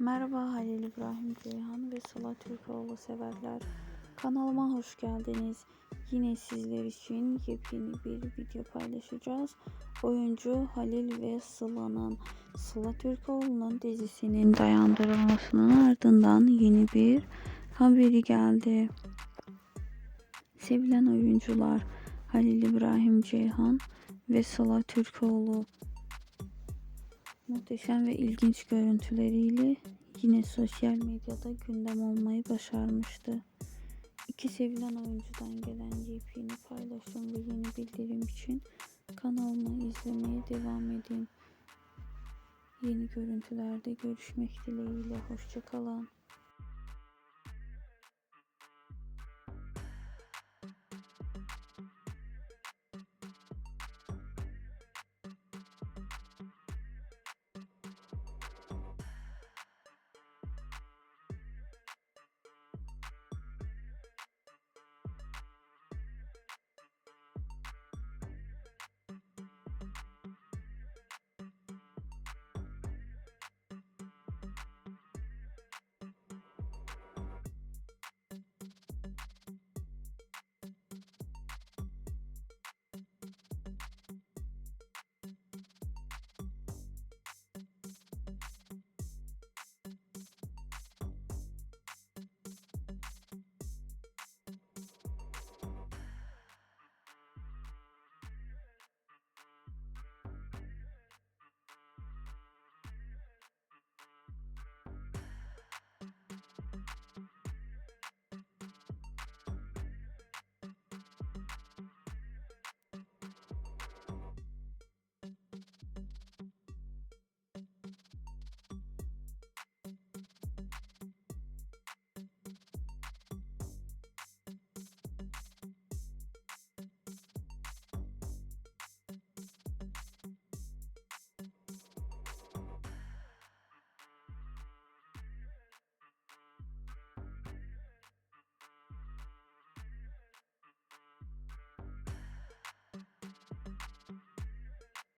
Merhaba Halil İbrahim Ceyhan ve Sıla Türkoğlu severler. Kanalıma hoş geldiniz. Yine sizler için yepyeni bir video paylaşacağız. Oyuncu Halil ve Sıla'nın Sıla Türkoğlu'nun dizisinin dayandırılmasının ardından yeni bir haberi geldi. Sevilen oyuncular Halil İbrahim Ceyhan ve Sıla Türkoğlu muhteşem ve ilginç görüntüleriyle yine sosyal medyada gündem olmayı başarmıştı. İki sevilen oyuncudan gelen yepyeni paylaşım ve yeni bildirim için kanalımı izlemeye devam edin. Yeni görüntülerde görüşmek dileğiyle. Hoşçakalın.